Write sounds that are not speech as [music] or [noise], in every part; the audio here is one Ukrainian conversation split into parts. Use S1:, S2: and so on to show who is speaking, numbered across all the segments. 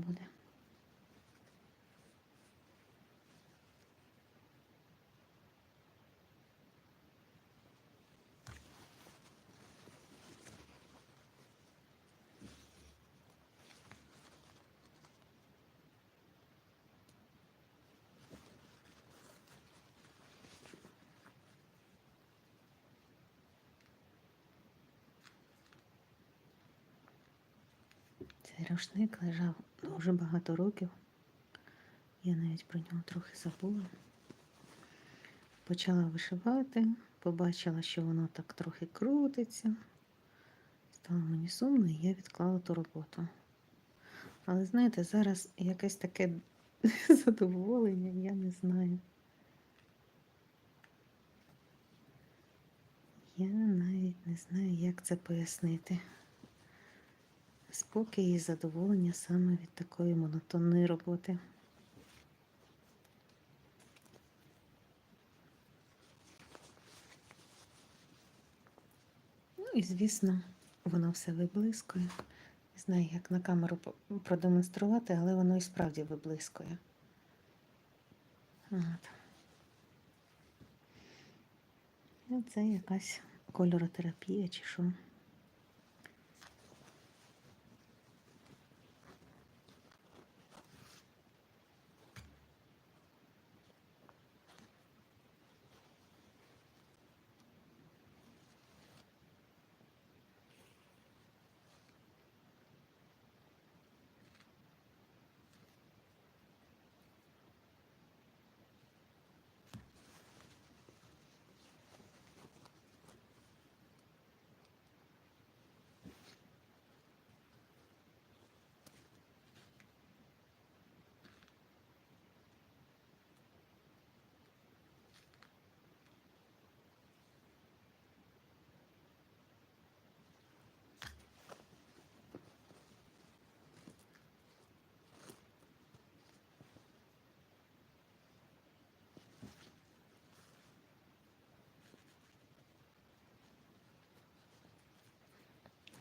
S1: буде. Цей рушник лежав дуже багато років. Я навіть про нього трохи забула. Почала вишивати, побачила, що воно так трохи крутиться. Стало мені сумно, і я відклала ту роботу. Але знаєте, зараз якесь таке [laughs] задоволення, я не знаю. Я навіть не знаю, як це пояснити. Спокій і задоволення саме від такої монотонної роботи. Ну і, звісно, воно все виблискує. Не знаю, як на камеру продемонструвати, але воно і справді виблискує. От. Ну, Це якась кольоротерапія чи що.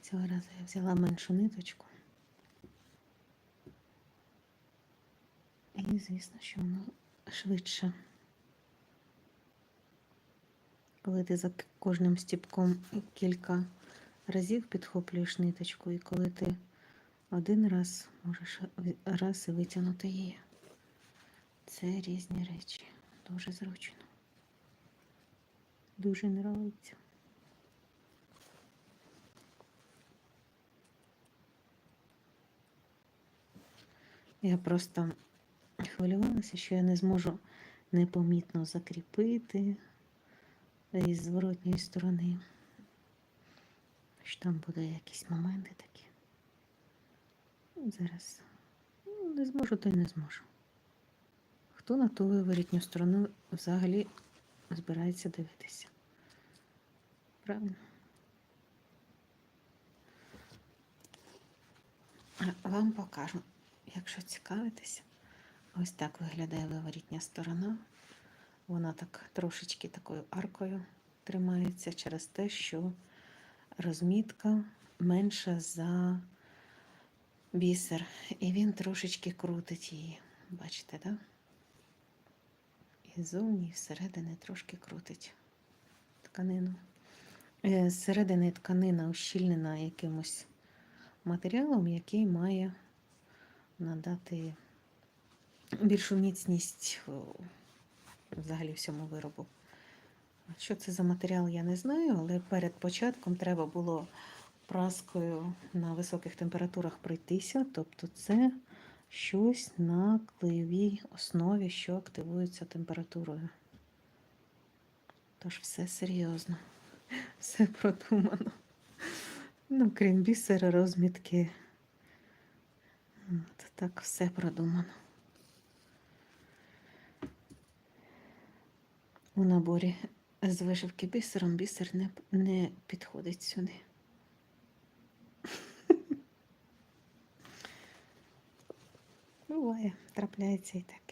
S1: Цього разу я взяла меншу ниточку. І, звісно, що воно швидше. Коли ти за кожним стіпком кілька разів підхоплюєш ниточку, і коли ти один раз можеш раз і витягнути її. Це різні речі. Дуже зручно. Дуже нравиться. Я просто хвилювалася, що я не зможу непомітно закріпити із зворотньої сторони. Що там буде якісь моменти такі. Зараз ну, не зможу, то й не зможу. Хто на ту виворітню сторону взагалі збирається дивитися? Правильно? Вам покажу, якщо цікавитесь, ось так виглядає виворітня сторона. Вона так трошечки такою аркою тримається через те, що розмітка менша за бісер. І він трошечки крутить її. Бачите, так? Да? І ззовні, і всередини трошки крутить тканину. Е, Зсередини тканина ущільнена якимось матеріалом, який має надати більшу міцність взагалі всьому виробу. Що це за матеріал, я не знаю, але перед початком треба було праскою на високих температурах пройтися. Тобто це щось на клеєвій основі, що активується температурою. Тож все серйозно, [laughs] все продумано. Ну, крім бісера, розмітки. Так все продумано. У наборі з вишивки бісером бісер не, не підходить сюди. [laughs] Буває, трапляється і так.